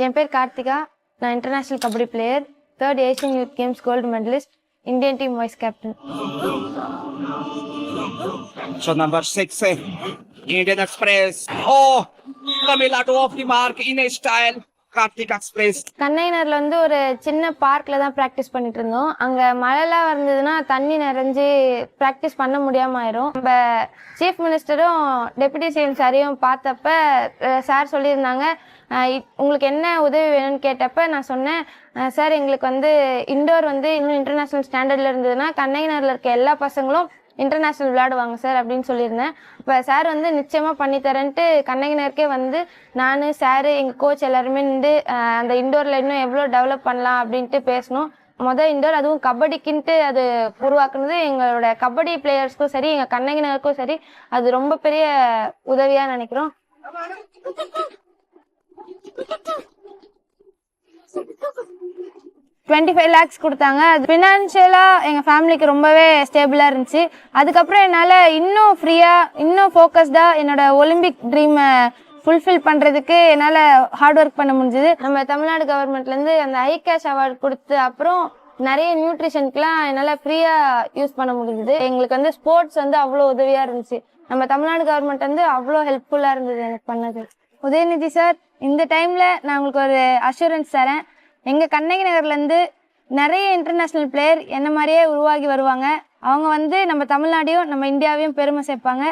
என் பேர் கார்த்திகா நான் international kabaddi player third Asian youth games gold medalist Indian team vice captain So number six, eh, Indian Express. Oh, Tamilnadu off the mark in a style. வந்து ஒரு சின்ன பார்க்கில் தான் practice பண்ணிட்டு இருந்தோம் அங்கே மழைலாம் வந்ததுன்னா தண்ணி நிறைஞ்சு ப்ராக்டிஸ் பண்ண முடியாமல் ஆயிரும் நம்ம சீஃப் மினிஸ்டரும் டெபுட்டி சிஎம் சாரையும் பார்த்தப்ப சார் சொல்லியிருந்தாங்க உங்களுக்கு என்ன உதவி வேணும்னு கேட்டப்ப நான் சொன்னேன் சார் எங்களுக்கு வந்து இண்டோர் வந்து இன்னும் இன்டர்நேஷ்னல் ஸ்டாண்டர்டில் இருந்ததுன்னா கண்ணைனரில் இருக்க எல்லா பசங்களும் இன்டர்நேஷ்னல் விளையாடுவாங்க சார் அப்படின்னு சொல்லியிருந்தேன். இப்போ சார் வந்து நிச்சயமாக பண்ணித்தரேன்ட்டு கண்ணகினருக்கே வந்து நான் சார் எங்கள் கோச் எல்லாருமே நின்று அந்த இண்டோரில் இன்னும் எவ்வளோ டெவலப் பண்ணலாம் அப்படின்ட்டு பேசணும் மொதல் இண்டோர் அதுவும் கபடிக்குன்ட்டு அது உருவாக்குனது எங்களோட கபடி பிளேயர்ஸ்க்கும் சரி எங்கள் கண்ணகினருக்கும் சரி அது ரொம்ப பெரிய உதவியாக நினைக்கிறோம். டுவெண்ட்டி ஃபைவ் லேக்ஸ் கொடுத்தாங்க. அது ஃபினான்ஷியலாக எங்கள் ஃபேமிலிக்கு ரொம்பவே ஸ்டேபிளாக இருந்துச்சு. அதுக்கப்புறம் என்னால் இன்னும் ஃப்ரீயாக இன்னும் ஃபோக்கஸ்டாக என்னோட ஒலிம்பிக் ட்ரீமை ஃபுல்ஃபில் பண்ணுறதுக்கு என்னால் ஹார்ட் ஒர்க் பண்ண முடிஞ்சுது. நம்ம தமிழ்நாடு கவர்மெண்ட்லேருந்து அந்த ஐ கேஷ் அவார்டு கொடுத்து அப்புறம் நிறைய நியூட்ரிஷனுக்குலாம் என்னால் ஃப்ரீயாக யூஸ் பண்ண முடிஞ்சுது. எங்களுக்கு வந்து ஸ்போர்ட்ஸ் வந்து அவ்வளோ உதவியாக இருந்துச்சு. நம்ம தமிழ்நாடு கவர்மெண்ட் வந்து அவ்வளோ ஹெல்ப்ஃபுல்லாக இருந்தது எனக்கு பண்ணது. உதயநிதி சார் இந்த டைமில் நான் உங்களுக்கு ஒரு அஷூரன்ஸ் தரேன். எங்கள் கண்ணகி நகர்லேருந்து நிறைய இன்டர்நேஷ்னல் பிளேயர் என்ன மாதிரியே உருவாகி வருவாங்க. அவங்க வந்து நம்ம தமிழ்நாடையும் நம்ம இந்தியாவையும் பெருமை சேர்ப்பாங்க.